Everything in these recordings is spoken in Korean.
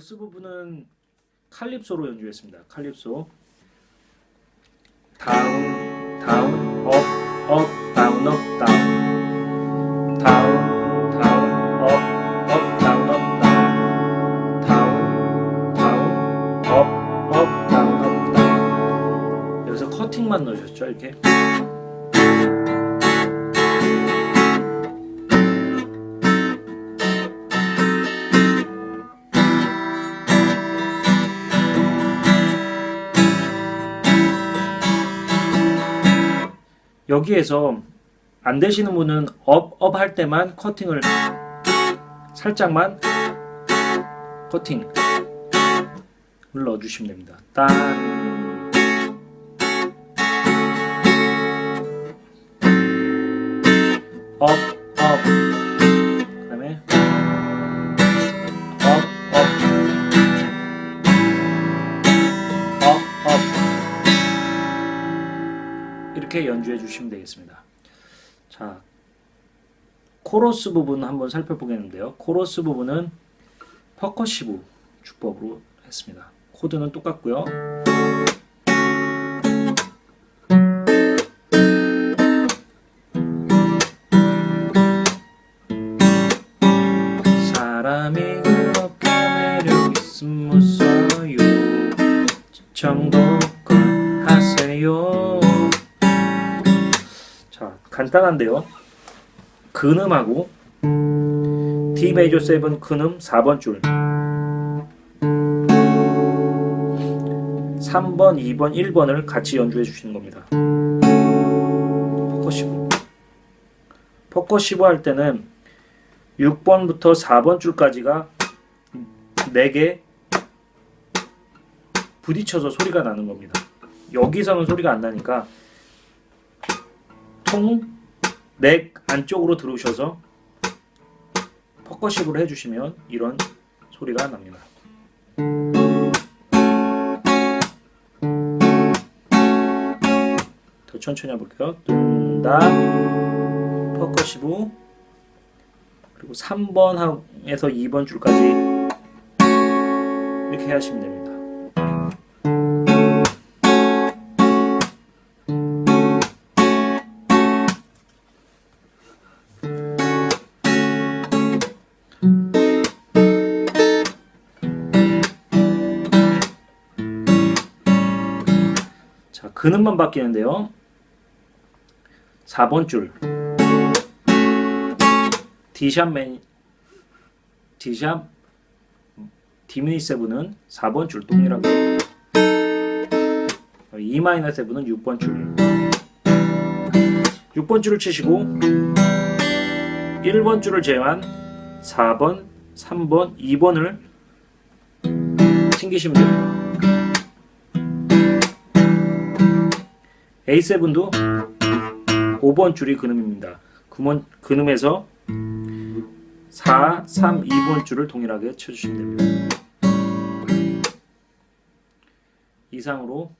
벌스 부분은 칼립소로 연주했습니다. 칼립소. 다운, 다운, 업, 업, 다운, 업, 다운. 다운, 다운, 업, 업, 다운, 업, 다운. 다운, 다운, 업, 업, 다운, 업, 다운. 여기서 커팅만 넣으셨죠, 이렇게. 여기에서 안 되시는 분은 업, 업 할 때만 커팅을 살짝만 커팅 을 넣어주시면 됩니다. 딱 이렇게 연주해 주시면 되겠습니다. 자, 코러스 부분 한번 살펴보겠는데요. 코러스 부분은 퍼커시브 주법으로 했습니다. 코드는 똑같고요. 사람이 간단한데요. 근음하고 D 메이저 7 근음 4번 줄 3번, 2번, 1번을 같이 연주해 주시는 겁니다. 포커시브. 포커시브 할 때는 6번부터 4번 줄까지가 4개 부딪혀서 소리가 나는 겁니다. 여기서는 소리가 안 나니까 통, 넥 안쪽으로 들어오셔서 퍼커시브로 해주시면 이런 소리가 납니다. 더 천천히 해볼게요. 둔다 퍼커시브 그리고 3번에서 2번 줄까지 이렇게 하시면 됩니다. 근음만 바뀌는데요. 4번 줄 D샵 맨 D샵 디미니 세븐은 4번 줄 동일하게 E 마이너 세븐은 6번 줄 6번 줄을 치시고 1번 줄을 제외한 4번, 3번, 2번을 튕기시면 됩니다. A7도 5번 줄이 근음입니다. 근음, 근음에서 4, 3, 2번 줄을 동일하게 쳐주시면 됩니다. 이상으로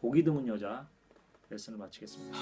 보기 드문 여자 레슨을 마치겠습니다.